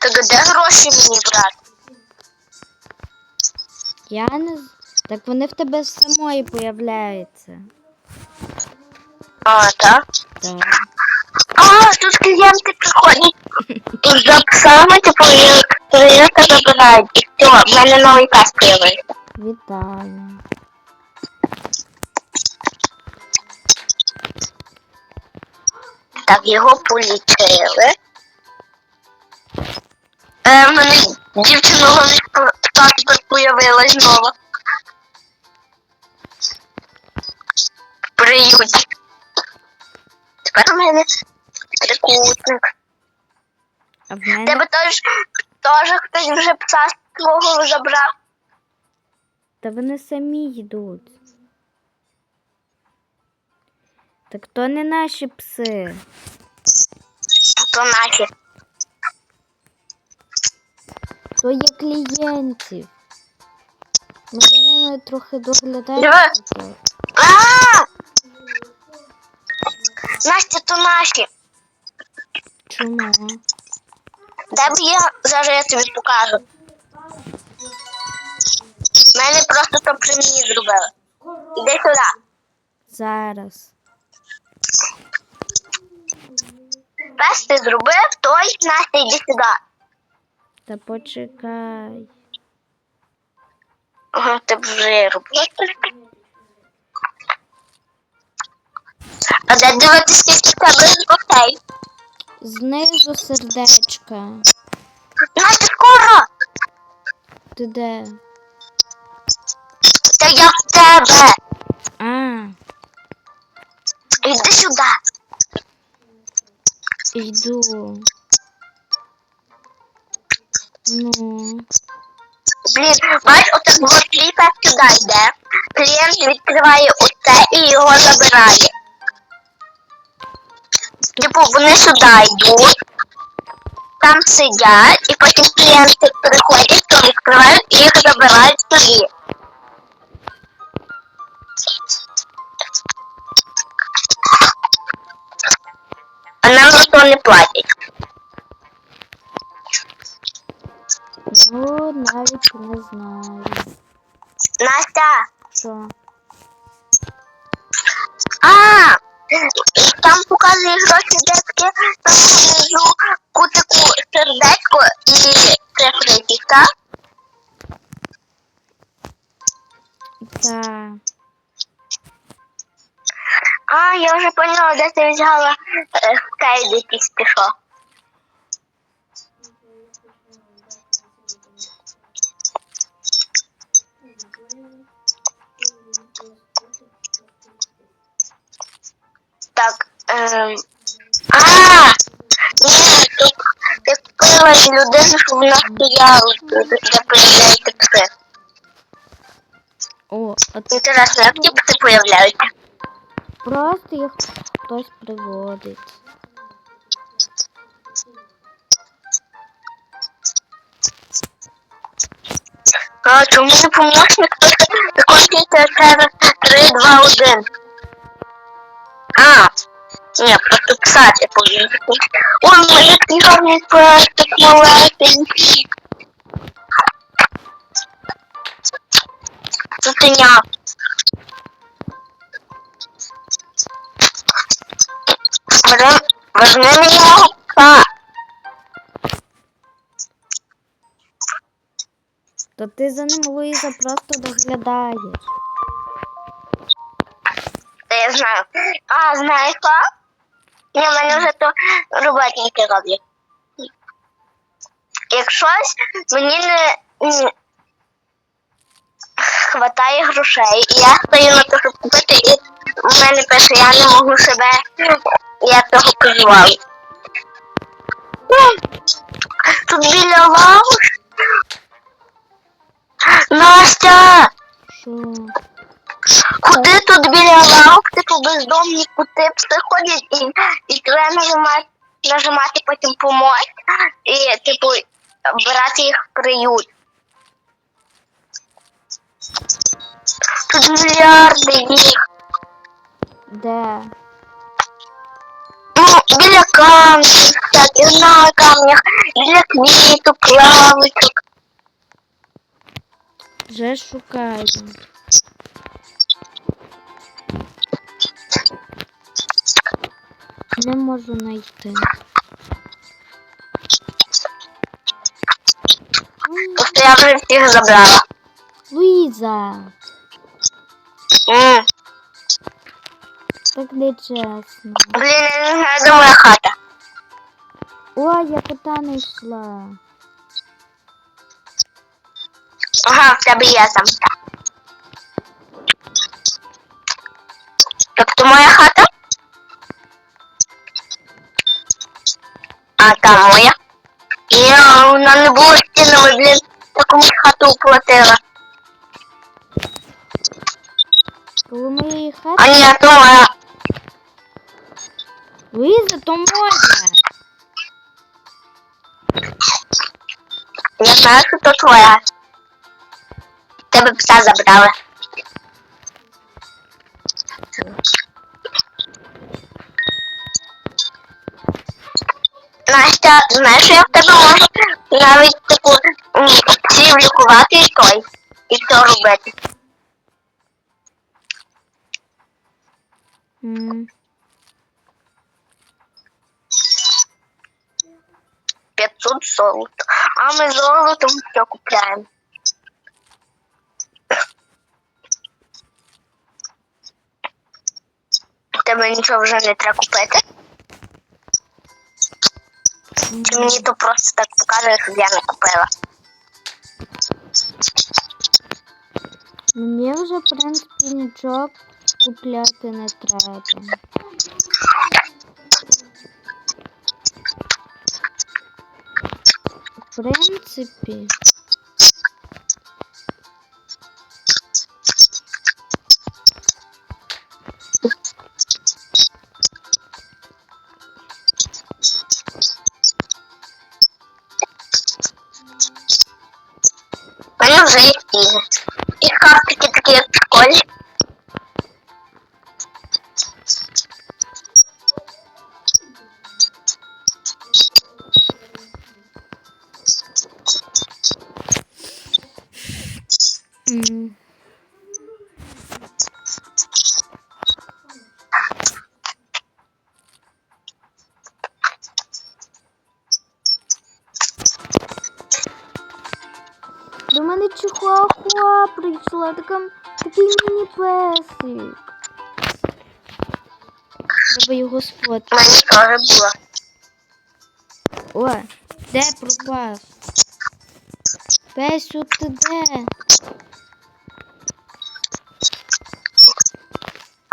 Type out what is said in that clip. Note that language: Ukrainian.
Так де гроші мені брати? Я не Так вони в тебе самої появляються. А, так? Так. А, тут клієнти приходять за псами, типу, клієнта забирають. І все, в мене новий кас появився. Вітаю. Так, його полічили. Е, в мене дівчиного паспорт появилась знову. В приюті. Тепер у мене трикутник. Мене Тебе теж, теж хтось вже пса свого забрав. Та вони самі йдуть. Так то не наші пси. То наші. То є клієнтів. Ми за ними трохи доглядаємо. Настя, то наші. Чому? Де б я зараз я тобі покажу. Мене просто то при мені зробили. Іди сюди. Зараз. Пес ти зробив, той Настя, йди сюди. Та почекай. Ага, ти вже робив. А де дивитися, скільки тебе гостей? Знизу сердечка. Настя, скоро! Ти де? Та я в тебе. А, Іди сюди. йду. Ну, Блін, бачиш, отак от кліпа сюди йде. Клієнт відкриває оце і його забирає. Типу, вони сюди йдуть, там сидять, і потім клієнти приходять, то відкривають і їх забирають собі. А нам ніхто не платить. Ну навіть не знаю. Настя, Що? а, там показує гроші детки, там внизу кутику сердечко і цифри, так? Та. А, я вже поняла, де ти взяла е, пішов. Так, людину, що вона стояла, де появляється пси. О, от Інтересно, як ті пси появляються? просто їх хтось приводить. А, чому не помощник? Виконуйте сервер 3, 2, 1. А, ні, просто писати повинен. Ой, ну який гарний проект, малесенький. Цуценя. Возьми, мені пса. То ти за ним Луїза просто доглядаєш. Та я знаю. А, знаєш що? Ні, мене вже то роботники роблять. Як щось, мені не хватає грошей, і я стою на те, щоб купити, і в мене пише, я не можу себе, я того проживаю. Тут біля лавок. Настя! Що? Куди тут біля лавок, типу бездомні кути пси ходять і, і треба нажимати, нажимати потім помочь і типу брати їх в приют. Тут мільярди їх. Де? Ну, біля камня, всяких на камнях, для квіток, лавочок. Вже шукаю. Не можу знайти. Просто я вже всіх забрала. Луїза, М, так не чесно. Блін, я не моя хата. Ой, я кота не йшла. Ага, в тебе є там. Тобто моя хата? А там моя. Е, вона не була стінами, блін, я хату оплатила. Коли А ні, то моя. Луїза, то моя. Я знаю, що то твоя. Тебе пса забрали. Настя, знаєш, я в тебе можу навіть таку псів лікувати і той. І то робити. М, 500 золота. А ми золотом все купляємо. Тебе нічого вже не треба купити. Чи мені то просто так показує, щоб я не купила. Мені вже, в принципі, нічого купляти не треба. В принципі. У мене чихуахуа прийшла, така, такий мені песик. Треба його У Мені теж було. О, де пропав? Песю, ти де?